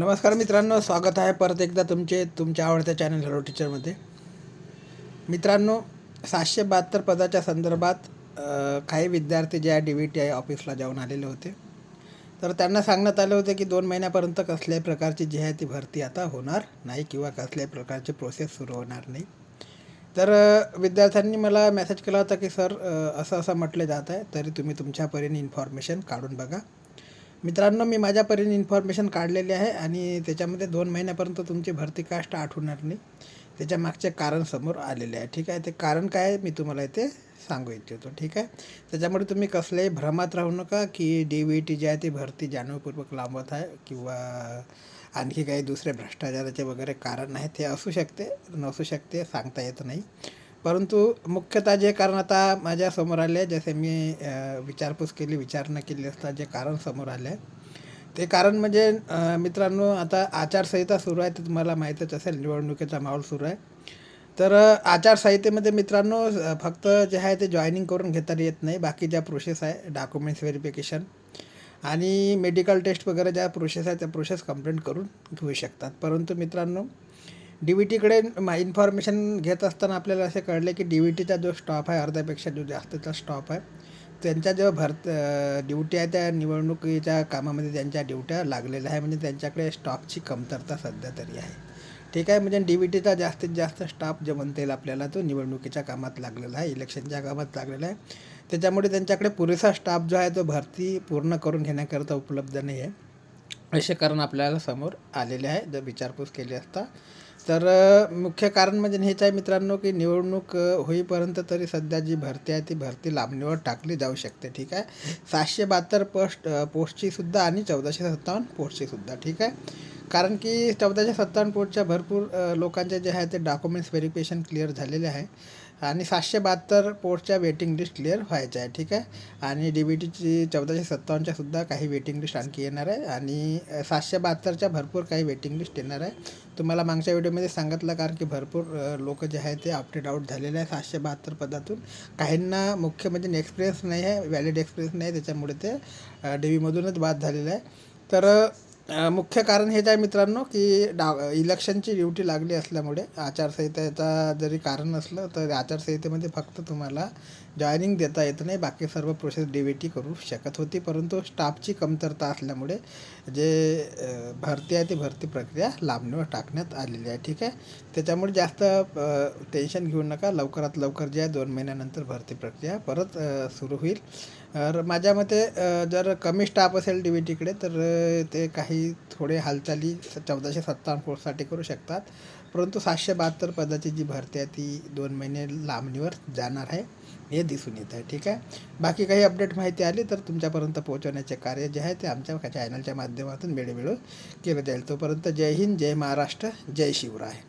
नमस्कार मित्रांनो स्वागत आहे परत एकदा तुमचे तुमच्या आवडत्या चॅनल हॅलो टीचरमध्ये मित्रांनो सातशे बहात्तर पदाच्या संदर्भात काही विद्यार्थी जे आहे डी व्ही टी आय ऑफिसला जाऊन आलेले होते. तर त्यांना सांगण्यात आले होते की दोन महिन्यापर्यंत कसल्याही प्रकारची जी आहे ती भरती आता होणार नाही किंवा कसल्याही प्रकारची प्रोसेस सुरू होणार नाही. तर विद्यार्थ्यांनी मला मेसेज केला होता की सर असं असं म्हटलं जात आहे तरी तुम्ही तुमच्या परीने इन्फॉर्मेशन काढून बघा. मित्रांनो मी माझ्या परीने इन्फॉर्मेशन काढलेली आहे आणि त्याच्यामध्ये दोन महिन्यापर्यंत तुमची भरती कास्ट आठवणार नाही. त्याच्या मागचे कारण समोर आलेले आहे. ठीक आहे? ते कारण काय आहे मी तुम्हाला इथे सांगू इच्छितो. ठीक आहे? त्याच्यामुळे तुम्ही कसल्याही भ्रमात राहू नका की डी व्ही टी जी आहे ती भरती जाणीवपूर्वक लांबत आहे किंवा आणखी काही दुसरे भ्रष्टाचाराचे वगैरे कारण आहे ते असू शकते नसू शकते सांगता येत नाही. परंतु मुख्यतः जे कारण आता माझ्यासमोर आले जसे मी विचारपूस केली विचारणा केली असता जे कारण समोर आले. ते कारण म्हणजे मित्रांनो आता आचारसंहिता सुरू आहे तर तुम्हाला माहीतच असेल निवडणुकीचा माहोल सुरू आहे. तर आचारसंहितेमध्ये मित्रांनो फक्त जे आहे ते जॉईनिंग करून घेता येत नाही. बाकी ज्या प्रोसेस आहे डॉक्युमेंट्स व्हेरिफिकेशन आणि मेडिकल टेस्ट वगैरे ज्या प्रोसेस आहे त्या प्रोसेस कंप्लेंट करून घेऊ शकतात. परंतु मित्रांनो डी व्ही टीकडे मा इन्फॉर्मेशन घेत असताना आपल्याला असे कळले की डी व्ही टीचा जो स्टॉप आहे अर्ध्यापेक्षा जो जास्तचा स्टॉप आहे त्यांच्या जेव्हा भरत ड्युटी आहे त्या निवडणुकीच्या कामामध्ये त्यांच्या ड्युट्या लागलेल्या आहे म्हणजे त्यांच्याकडे स्टॉकची कमतरता सध्या तरी आहे. ठीक आहे? म्हणजे डी व्ही टीचा जास्तीत जास्त स्टाफ जे म्हणता येईल आपल्याला तो निवडणुकीच्या कामात लागलेला आहे इलेक्शनच्या कामात लागलेला आहे. त्याच्यामुळे त्यांच्याकडे पुरेसा स्टाफ जो आहे तो भरती पूर्ण करून घेण्याकरता उपलब्ध नाही आहे. असे कारण आपल्याला समोर आलेले आहे. जर विचारपूस केली असता तर मुख्य कारण म्हणजे हेच आहे मित्रांनो की निवडणूक होईपर्यंत तरी सध्या जी भरती आहे ती भरती लांबणीवर टाकली जाऊ शकते ठीक आहे? सातशे बहात्तर पोस्ट पोस्टचीसुद्धा पोस्टची सुद्धा आणि चौदाशे सत्तावन्न पोस्टची सुद्धा ठीक आहे? कारण की चौदाशे सत्तावन्न पोस्टच्या भरपूर लोकांचे जे आहे ते डॉक्युमेंट्स व्हेरिफिकेशन क्लिअर झालेले आहे. आणि सातशे बहात्तर पोर्टच्या वेटिंग लिस्ट क्लिअर व्हायच्या आहे ठीक आहे? आणि डी बी टीची चौदाशे सत्तावन्नच्या सुद्धा काही वेटिंग लिस्ट आणखी येणार आहे. आणि सातशे बहात्तरच्या भरपूर काही वेटिंग लिस्ट येणार आहे. तुम्हाला मागच्या व्हिडिओमध्ये सांगितलं कारण की भरपूर लोक जे आहे ते अपडेट आउट झालेले आहे सातशे बहात्तर पदातून. काहींना मुख्य म्हणजे एक्सपिरियन्स नाही आहे व्हॅलिड एक्सपिरियन्स नाही त्याच्यामुळे ते डी व्हीमधूनच बाद झालेलं आहे. तर मुख्य कारण हेच आहे मित्रांनो की डा इलेक्शनची ड्युटी लागली असल्यामुळे आचारसंहितेचा जरी कारण असलं तर आचारसंहितेमध्ये फक्त तुम्हाला जॉईनिंग देता येत नाही. बाकी सर्व प्रोसेस डी टी करू शकत होती. परंतु स्टाफची कमतरता असल्यामुळे जे भरती आहे ती भरती प्रक्रिया लांबणीवर टाकण्यात आलेली आहे. ठीक आहे? त्याच्यामुळे जास्त टेन्शन घेऊ नका. लवकरात लवकर जे आहे दोन महिन्यानंतर भरती प्रक्रिया परत सुरू होईल. तर माझ्या मते जर कमी स्टाफ असेल डी व्ही टीकडे तर ते काही थोडे हालचाली चौदाशे सत्तावन्न पोस्टसाठी करू शकतात. परंतु सातशे बहात्तर पदाची जी भरती आहे ती दोन महिने लांबणीवर जाणार आहे हे दिसून येत आहे. ठीक आहे? बाकी काही अपडेट माहिती आली तर तुमच्यापर्यंत पोहोचवण्याचे कार्य जे आहे ते आमच्या चॅनलच्या माध्यमातून वेळोवेळी केलं जाईल. तोपर्यंत जय हिंद जय महाराष्ट्र जय शिवराय.